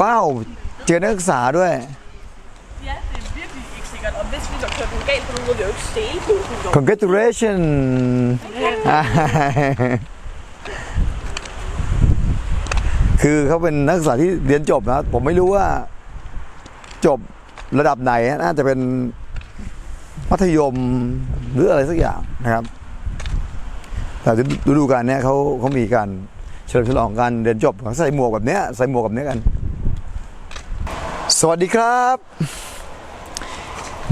ว้าว เจอนักศึกษาด้วย Ja, det er virkelig ikke sikkert. Og hvis vi så kører den galt, så må vi jo ikke stjæle bussen. dog. congratulation คือเขาเป็นนักศึกษาที่เรียนจบนะ ผมไม่รู้ว่า จบระดับไหน น่าจะเป็นมัธยมหรืออะไรสักอย่างนะครับ แต่ฤดูกาลเนี้ยเขาเขามีการเฉลิมฉลองการเรียนจบเขาใส่หมวกแบบเนี้ยใส่หมวกแบบเนี้ยกัน สวัสดีครับ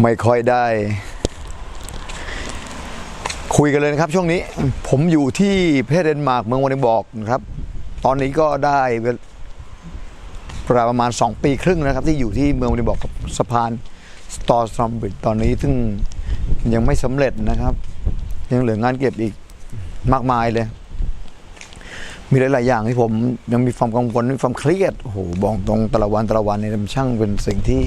ไม่ค่อยได้ คุยกันเลยนะครับช่วงนี้ ผมอยู่ที่ประเทศเดนมาร์กเมืองวานิบอกนะครับ ตอนนี้ก็ได้เวลประมาณ 2 ปีครึ่งนะครับ ที่อยู่ที่เมืองวานิบอกกับสะพานสตอร์สตรอมบริดตอนนี้ซึ่งยังไม่สำเร็จนะครับ ยังเหลืองานเก็บอีกมากมายเลย มีหลาย ๆ อย่างที่ผมยังมีความกังวลมีความเครียดโอ้โหบอกตรงแต่ละวันแต่ละวันเนี่ยมันช่างเป็นสิ่งที่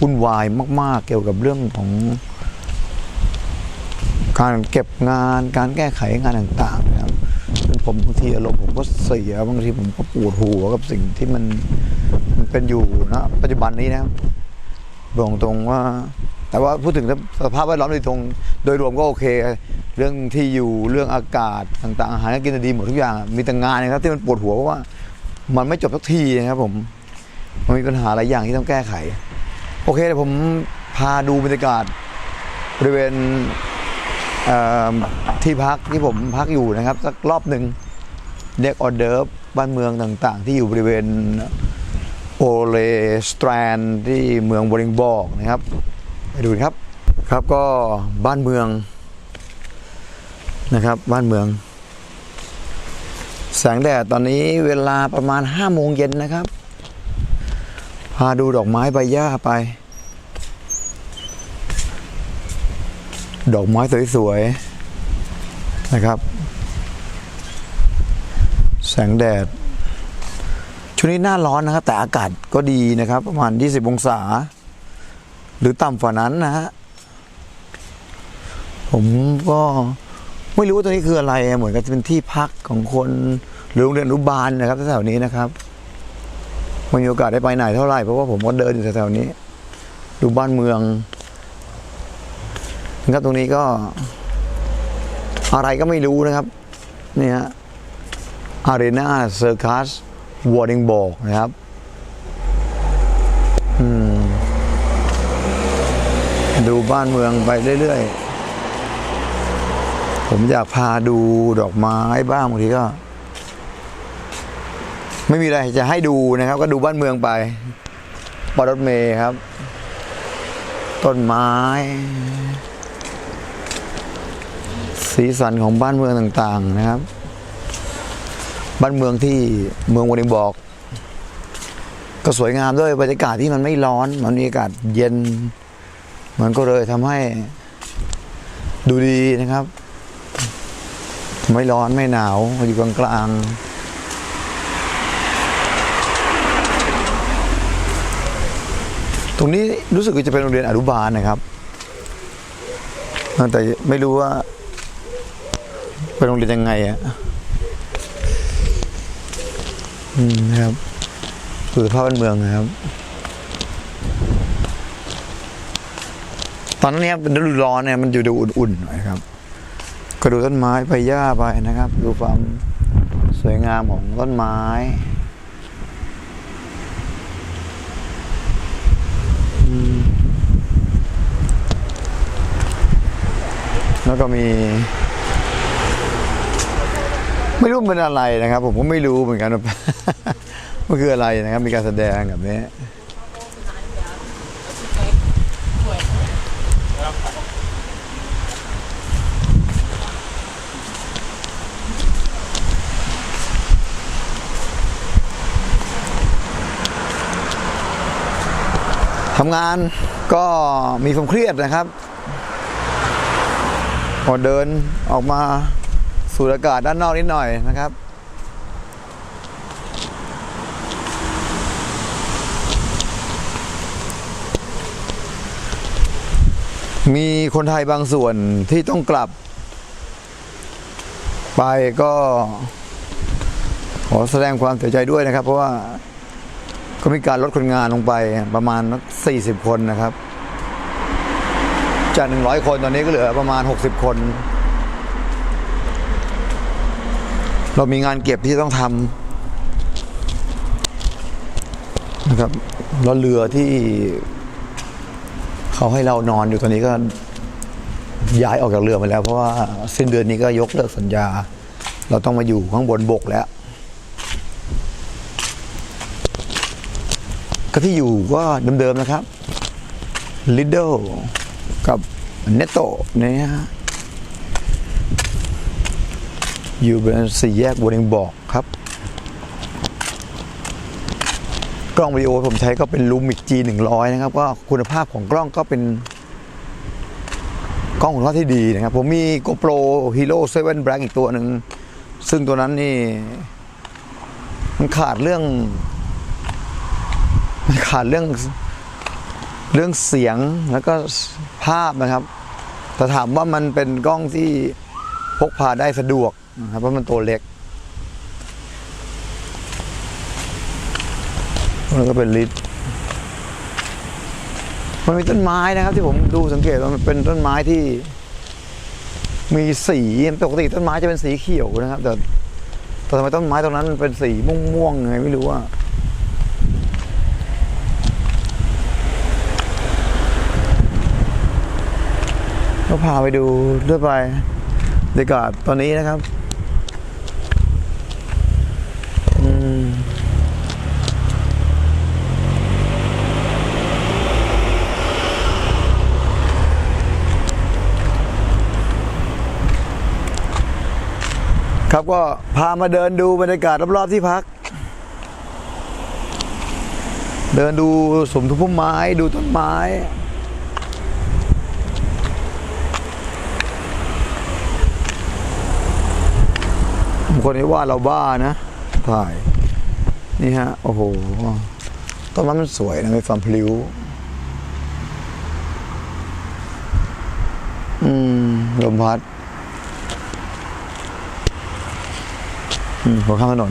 วุ่นวายมาก ๆ เกี่ยวกับเรื่องของ การเก็บงานการแก้ไขงานต่างๆนะครับจนผมบางทีอารมณ์ผมก็เสียบางทีผมก็ปวดหัวกับสิ่งที่มันมันเป็นอยู่นะปัจจุบันนี้นะครับบอกตรงว่า แต่ว่าพูดถึงสภาพแวดล้อมโดยตรงโดยรวมก็โอเค เรื่องที่อยู่เรื่องอากาศต่างๆอาหารกินดีหมดทุกอย่าง มีแต่งานนะครับที่มันปวดหัวเพราะว่า มันไม่จบสักทีนะครับผมมันมีปัญหาหลายอย่างที่ต้องแก้ไข โอเคเดี๋ยวผมพาดูบรรยากาศบริเวณเที่พักที่ผมพักอยู่นะครับสักรอบหนึ่งเรียกออเดิร์ฟบ้านเมืองต่างๆ ที่อยู่บริเวณโอเลสแตรนที่เมืองบริงบอกนะครับ ไปดูครับ ครับก็บ้านเมือง นะครับ บ้านเมือง แสงแดดตอนนี้เวลาประมาณ5โมงเย็นนะครับ พาดูดอกไม้ใบหญ้าไป ดอกไม้สวยๆนะครับ แสงแดดช่วงนี้หน้าร้อนนะครับ แต่อากาศก็ดีนะครับ ประมาณ 20 องศา หรือต่ำกว่านั้นนะฮะผมก็ ไม่รู้ว่าตรงนี้คืออะไรเหมือนกับจะเป็นที่พักของคนหรือโรงเรียนอนุบาลนะครับแถวๆนี้นะครับไม่มีโอกาสได้ไปไหนเท่าไหร่เพราะว่าผมก็เดินอยู่แถวๆนี้ ดูบ้านเมืองนะครับตรงนี้ก็ อะไรก็ไม่รู้นะครับนี่ฮะอารีนาเซอร์คัสวอร์ดิงบอกนะครับดูบ้านเมืองไปเรื่อยๆ ผมอยากพาดูดอกไม้บ้างบางทีก็ ไม่มีอะไรจะให้ดูนะครับ ก็ดูบ้านเมืองไปปอรถเมย์ครับ ต้นไม้ สีสันของบ้านเมืองต่างๆนะครับ บ้านเมืองที่เมืองวานิบอก ก็สวยงามด้วยบรรยากาศที่มันไม่ร้อน มันมีอากาศเย็น มันก็เลยทำให้ดูดีนะครับ ไม่ร้อนไม่หนาวอยู่กลางๆตรงนี้รู้สึกว่าจะเป็นโรงเรียนอนุบาลนะครับ แต่ไม่รู้ว่าเป็นโรงเรียนยังไงอะอืมนะครับดูสภาพบ้านเมืองนะครับ ตอนนั้เป็นฤดูร้อนเนี่ยมันอยู่ดูอุ่นๆหน่อยครับ ก็ดูต้นไม้ไปหญ้าไปนะครับ ดูความสวยงามของต้นไม้แล้วก็มี ไม่รู้เป็นอะไรนะครับ ผมก็ไม่รู้เหมือนกันว่ามันคืออะไรนะครับ มีการแสดงแบบนี้ ทำงานก็มีความเครียดนะครับพอเดินออกมาสูดอากาศด้านนอกนิดหน่อยนะครับ มีคนไทยบางส่วนที่ต้องกลับ ไปก็ขอแสดงความเสียใจด้วยนะครับ เพราะว่า ก็มีการลดคนงานลงไปประมาณสี่สิบคนนะครับ จากหนึ่งร้อยคนตอนนี้ก็เหลือประมาณหกสิบคน เรามีงานเก็บที่ต้องทำนะครับแล้วเรือที่เขาให้เรานอนอยู่ตอนนี้ก็ย้ายออกจากเรือมาแล้ว เพราะว่าสิ้นเดือนนี้ก็ยกเลิกสัญญา เราต้องมาอยู่ข้างบนบกแล้ว ก็ที่อยู่ก็เดิมๆนะครับ Lidl กับ Netto เนี่ยฮะอยู่บนสี่แยกบริงบอกครับ กล้องวิดีโอผมใช้ก็เป็น Lumix G 100นะครับ ก็คุณภาพของกล้องก็เป็น กล้องคุณภาพที่ดีนะครับ ผมมี GoPro Hero 7 Black อีกตัวหนึ่ง ซึ่งตัวนั้นนี่ มันขาดเรื่อง มันขาดเรื่องเรื่องเสียงแล้วก็ภาพนะครับแต่ถามว่ามันเป็นกล้องที่พกพาได้สะดวกนะครับเพราะมันตัวเล็กแล้วก็เป็นลิตมันมีต้นไม้นะครับ ที่ผมดูสังเกตว่ามันเป็นต้นไม้ที่ มีสีปกติต้นไม้จะเป็นสีเขียวนะครับ แต่แต่ทำไมต้นไม้ตรงนั้นมันเป็นสีม่วงๆไงไม่รู้ว่า ก็พาไปดูเรื่อยไปบรรยากาศตอนนี้นะครับครับก็พามาเดินดูบรรยากาศรอบๆที่พัก เดินดูสมทุพุ่มไม้ดูต้นไม้ บาง คนนี้ว่าเราบ้านะ ถ่าย นี่ฮะ โอ้โหต้นไม้มันสวยนะมีความพลิ้ว อืม ลมพัด อืมหัวข้ามถนน